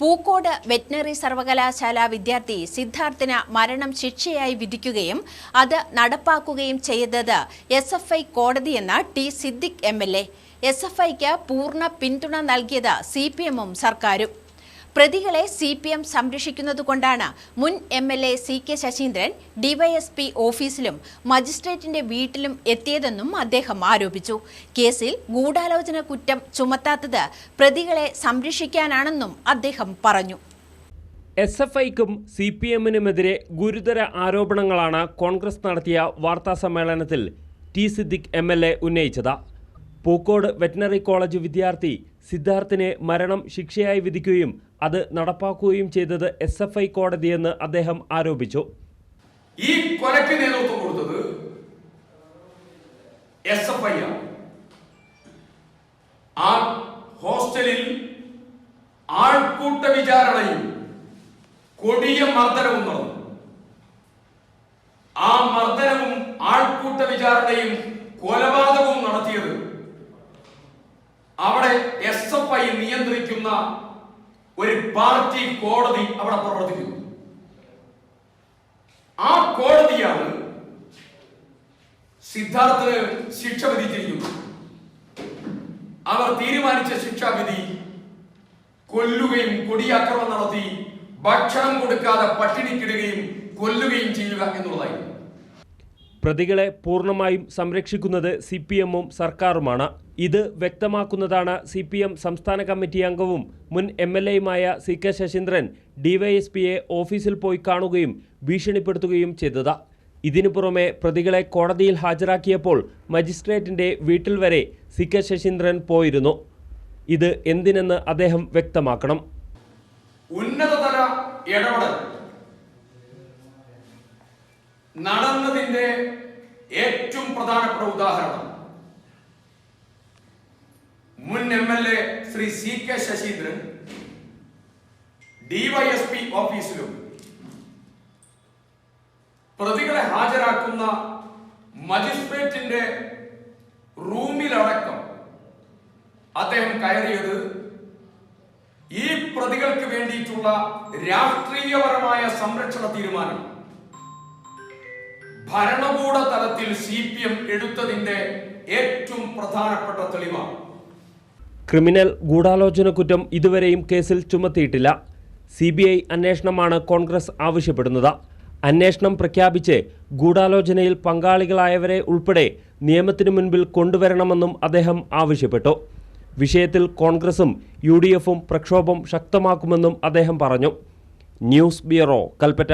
Pookode veterinary സർവകലാശാല വിദ്യാർത്ഥി സിദ്ധാർത്ഥിന് മരണം ശിക്ഷയായി വിധിക്കുകയും അത് നടപ്പാക്കുകയും ചെയ്തത് S F I കോടതിയെന്ന് T Siddique M L A. S F ഐക്ക് പൂർണ പിന്തുണ നൽകിയത് സി പി എമ്മും സർക്കാരും. പ്രതികളെ സി പി എം സംരക്ഷിക്കുന്നതുകൊണ്ടാണ് മുൻ M L A C K Saseendran DYSP ഓഫീസിലും മജിസ്ട്രേറ്റിന്റെ വീട്ടിലും എത്തിയതെന്നും അദ്ദേഹം ആരോപിച്ചു. കേസിൽ ഗൂഢാലോചന കുറ്റം ചുമത്താത്തത് പ്രതികളെ സംരക്ഷിക്കാനാണെന്നും അദ്ദേഹം പറഞ്ഞു. എസ് എഫ് ഐക്കും സി പി എമ്മിനുമെതിരെ ഗുരുതര ആരോപണങ്ങളാണ് കോൺഗ്രസ് നടത്തിയ വാർത്താ സമ്മേളനത്തിൽ T Siddique M L A ഉന്നയിച്ചത്. പൂക്കോട് വെറ്റിനറി കോളേജ് വിദ്യാർത്ഥി സിദ്ധാർത്ഥിനെ മരണം ശിക്ഷയായി വിധിക്കുകയും അത് നടപ്പാക്കുകയും ചെയ്തത് എസ് എഫ് ഐ കോടതിയെന്ന് അദ്ദേഹം ആരോപിച്ചു. ഈ കൊലയ്ക്ക് നേതൃത്വം കൊടുത്തത് എസ് എഫ് ഐ ആണ്. ആ ഹോസ്റ്റലിൽ ആൾക്കൂട്ട വിചാരണയും കൊടിയ മർദ്ദനവും നടന്നു. ആ മർദ്ദനവും ആൾക്കൂട്ട വിചാരണയും കൊലപാതകവും നടത്തിയത് അവിടെ എസ് എഫ് ഐ നിയന്ത്രിക്കുന്ന ഒരു പാർട്ടി കോടതി അവിടെ പ്രവർത്തിക്കുന്നു. ആ കോടതിയാണ് സിദ്ധാർത്ഥന് ശിക്ഷ വിധിച്ചിരിക്കുന്നത്. അവർ തീരുമാനിച്ച ശിക്ഷാവിധി കൊല്ലുകയും കൊടിയാക്രമണം നടത്തി ഭക്ഷണം കൊടുക്കാതെ പട്ടിണിക്കിടുകയും കൊല്ലുകയും ചെയ്യുക എന്നുള്ളതായിരുന്നു. പ്രതികളെ പൂർണമായും സംരക്ഷിക്കുന്നത് സി പി എമ്മും സർക്കാരുമാണ്. ഇത് വ്യക്തമാക്കുന്നതാണ് സി പി എം സംസ്ഥാന കമ്മിറ്റി അംഗവും മുൻ എം എൽ എയുമായ സി കെ ശശീന്ദ്രൻ ഡിവൈഎസ്പിയെ ഓഫീസിൽ പോയി കാണുകയും ഭീഷണിപ്പെടുത്തുകയും ചെയ്തത്. ഇതിനു പുറമെ പ്രതികളെ കോടതിയിൽ ഹാജരാക്കിയപ്പോൾ മജിസ്ട്രേറ്റിന്റെ വീട്ടിൽ വരെ സി കെ ശശീന്ദ്രൻ പോയിരുന്നു. ഇത് എന്തിനെന്ന് അദ്ദേഹം വ്യക്തമാക്കണം. ഉന്നതതല ഇടപെടൽ. നടന്നതിന്റെ ഏറ്റവും പ്രധാനപ്പെട്ട ഉദാഹരണം. മുൻ M L A Shri C K Saseendran DYSP ഓഫീസിലും പ്രതികളെ ഹാജരാക്കുന്ന മജിസ്ട്രേറ്റിന്റെ റൂമിലടക്കം അദ്ദേഹം കയറിയത് ഈ പ്രതികൾക്ക് വേണ്ടിയിട്ടുള്ള രാഷ്ട്രീയപരമായ സംരക്ഷണ തീരുമാനം. ഭരണകൂട തലത്തിൽ സി പി എം എടുത്തതിന്റെ ഏറ്റവും പ്രധാനപ്പെട്ട തെളിവാണ്. ക്രിമിനൽ ഗൂഢാലോചന കുറ്റം ഇതുവരെയും കേസിൽ ചുമത്തിയിട്ടില്ല. സി ബി ഐ അന്വേഷണമാണ് കോൺഗ്രസ് ആവശ്യപ്പെടുന്നത്. അന്വേഷണം പ്രഖ്യാപിച്ച് ഗൂഢാലോചനയിൽ പങ്കാളികളായവരെ ഉൾപ്പെടെ നിയമത്തിനു മുൻപിൽ കൊണ്ടുവരണമെന്നും അദ്ദേഹം ആവശ്യപ്പെട്ടു. വിഷയത്തിൽ കോൺഗ്രസും യു പ്രക്ഷോഭം ശക്തമാക്കുമെന്നും അദ്ദേഹം പറഞ്ഞു. News bureau Kalpetta.